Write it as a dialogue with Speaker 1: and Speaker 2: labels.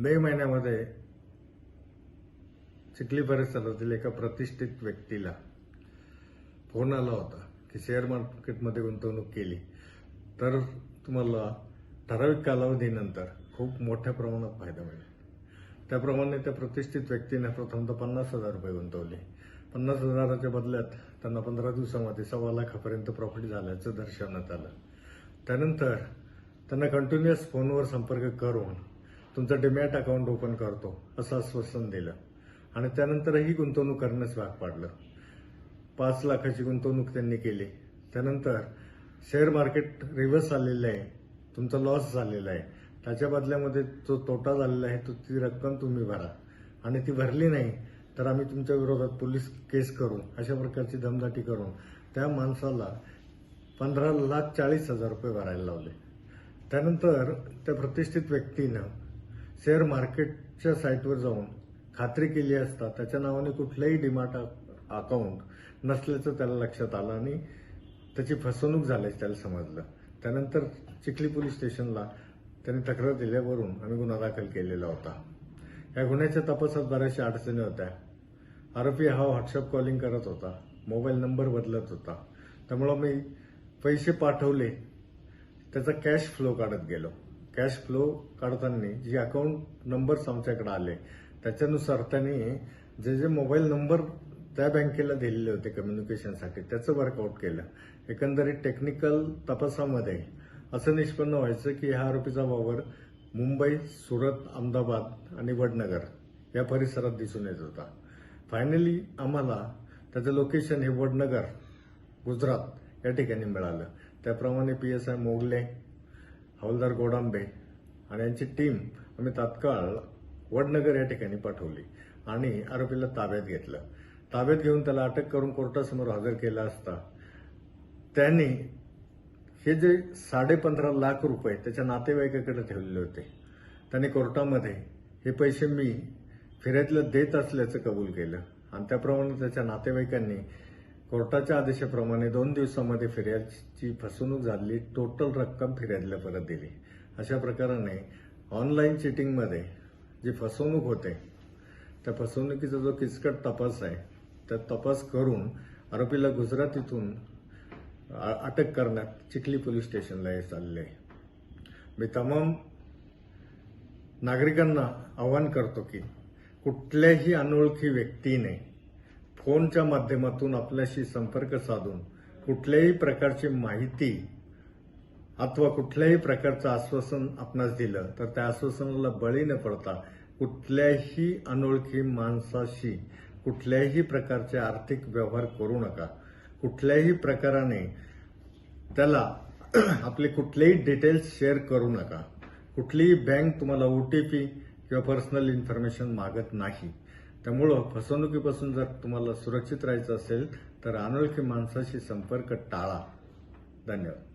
Speaker 1: मे महिन्यामध्ये चिखली परिसरातील एका प्रतिष्ठित व्यक्तीला फोन आला होता की शेअर मार्केटमध्ये गुंतवणूक केली. तर तुम्हाला ठराविक कालावधीनंतर खूप मोठ्या प्रमाणात फायदा मिळेल. त्याप्रमाणे त्या प्रतिष्ठित व्यक्तीने प्रथमतः पन्नास हजार रुपये गुंतवले. पन्नास हजाराच्या बदल्यात त्यांना पंधरा दिवसामध्ये सव्वा लाखापर्यंत प्रॉफिट झाल्याचं दर्शवण्यात आलं. त्यानंतर त्यांना कंटिन्युअस फोनवर संपर्क करून तुमचं डिमॅट अकाउंट ओपन करतो असं आश्वासन दिलं. आणि त्यानंतरही गुंतवणूक करण्यास भाग पाडलं. पाच लाखाची गुंतवणूक त्यांनी केली. त्यानंतर शेअर मार्केट रिव्हर्स आलेलं आहे तुमचा लॉस झालेला आहे. त्याच्या बदल्यामध्ये जो तोटा झालेला आहे तो ती रक्कम तुम्ही भरा. आणि ती भरली नाही तर आम्ही तुमच्या विरोधात पोलीस केस करू अशा प्रकारची धमदाटी करून त्या माणसाला पंधरा लाख चाळीस हजार रुपये भरायला लावले. त्यानंतर त्या प्रतिष्ठित व्यक्तीनं शेअर मार्केटच्या साईटवर जाऊन खात्री केली असता त्याच्या नावाने कुठलंही डिमार्ट अकाउंट नसल्याचं त्याला लक्षात आलं आणि त्याची फसवणूक झाल्याचं त्याला समजलं. त्यानंतर चिखली पोलीस स्टेशनला त्याने तक्रार दिल्यावरून आम्ही गुन्हा दाखल केलेला होता. या गुन्ह्याच्या तपासात बऱ्याचशा अडचणी होत्या. आरोपी हा व्हॉट्सअप कॉलिंग करत होता. मोबाईल नंबर बदलत होता. त्यामुळं मी पैसे पाठवले. त्याचा कॅश फ्लो काढत गेलो. कॅश फ्लो काढताना जे अकाउंट नंबर्स आमच्याकडे आले त्याच्यानुसार त्यांनी जे जे मोबाईल नंबर त्या बँकेला दिलेले होते कम्युनिकेशनसाठी त्याचं वर्कआउट केलं. एकंदरीत टेक्निकल तपासामध्ये असं निष्पन्न व्हायचं की ह्या आरोपीचा वावर मुंबई सुरत अहमदाबाद आणि वडनगर या परिसरात दिसून येत होता. फायनली आम्हाला त्याचं लोकेशन हे वडनगर गुजरात या ठिकाणी मिळालं. त्याप्रमाणे पी एस आय मोगले हवालदार गोडांबे आणि यांची टीम आम्ही तात्काळ वडनगर या ठिकाणी पाठवली आणि आरोपीला ताब्यात घेतलं. ताब्यात घेऊन त्याला अटक करून कोर्टासमोर हजर केला असता त्यांनी हे जे साडेपंधरा लाख रुपये त्याच्या नातेवाईकाकडे ठेवलेले होते त्यांनी कोर्टामध्ये हे पैसे मी फिर्यातलं देत असल्याचं कबूल केलं आणि त्याप्रमाणे त्याच्या नातेवाईकांनी कोर्टाच्या आदेशाप्रमाणे दोन दिवसामध्ये फिर्यादची फसवणूक झाली टोटल रक्कम फिर्यादला परत दिली. अशा प्रकाराने ऑनलाईन चिटिंगमध्ये जी फसवणूक होते त्या फसवणुकीचा जो किचकट तपास आहे त्या तपास करून आरोपीला गुजरातीतून अटक करण्यात चिखली पोलीस स्टेशनला हे चालले मी तमाम नागरिकांना आवाहन करतो की कुठल्याही अनोळखी व्यक्तीने फोनच्या माध्यमातून आपल्याशी संपर्क साधून कुठल्याही प्रकारची माहिती अथवा कुठल्याही प्रकारचं आश्वासन आपणास दिलं तर त्या आश्वासनाला बळी न पडता कुठल्याही अनोळखी माणसाशी कुठल्याही प्रकारचे आर्थिक व्यवहार करू नका. कुठल्याही प्रकाराने त्याला आपले कुठलेही डिटेल्स शेअर करू नका. कुठलीही बँक तुम्हाला ओ टी पी किंवा पर्सनल इन्फॉर्मेशन मागत नाही. त्यामुळं फसवणुकीपासून जर तुम्हाला सुरक्षित राहायचं असेल तर अनोळखी माणसाशी संपर्क टाळा. धन्यवाद.